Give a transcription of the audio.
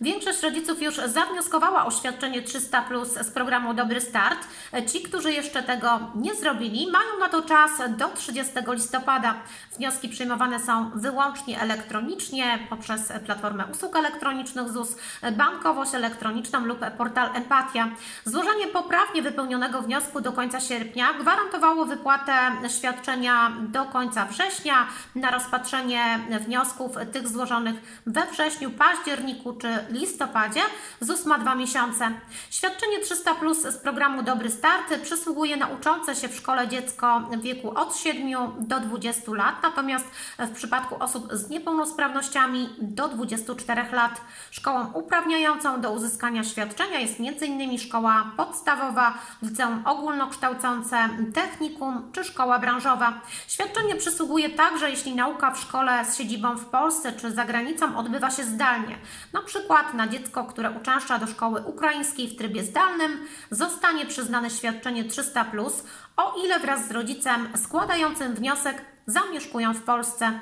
Większość rodziców już zawnioskowała o świadczenie 300 plus z programu Dobry Start. Ci, którzy jeszcze tego nie zrobili, mają na to czas do 30 listopada. Wnioski przyjmowane są wyłącznie elektronicznie poprzez platformę usług elektronicznych ZUS, bankowość elektroniczną lub portal Empatia. Złożenie poprawnie wypełnionego wniosku do końca sierpnia gwarantowało wypłatę świadczenia do końca września. Na rozpatrzenie wniosków tych złożonych we wrześniu, październiku czy listopadzie ZUS ma dwa miesiące. Świadczenie 300 plus z programu Dobry Start przysługuje na uczące się w szkole dziecko w wieku od 7 do 20 lat, natomiast w przypadku osób z niepełnosprawnościami do 24 lat. Szkołą uprawniającą do uzyskania świadczenia jest m.in. szkoła podstawowa, liceum ogólnokształcące, technikum czy szkoła branżowa. Świadczenie przysługuje także, jeśli nauka w szkole z siedzibą w Polsce czy za granicą odbywa się zdalnie. Na przykład na dziecko, które uczęszcza do szkoły ukraińskiej w trybie zdalnym, zostanie przyznane świadczenie 300, o ile wraz z rodzicem składającym wniosek zamieszkują w Polsce.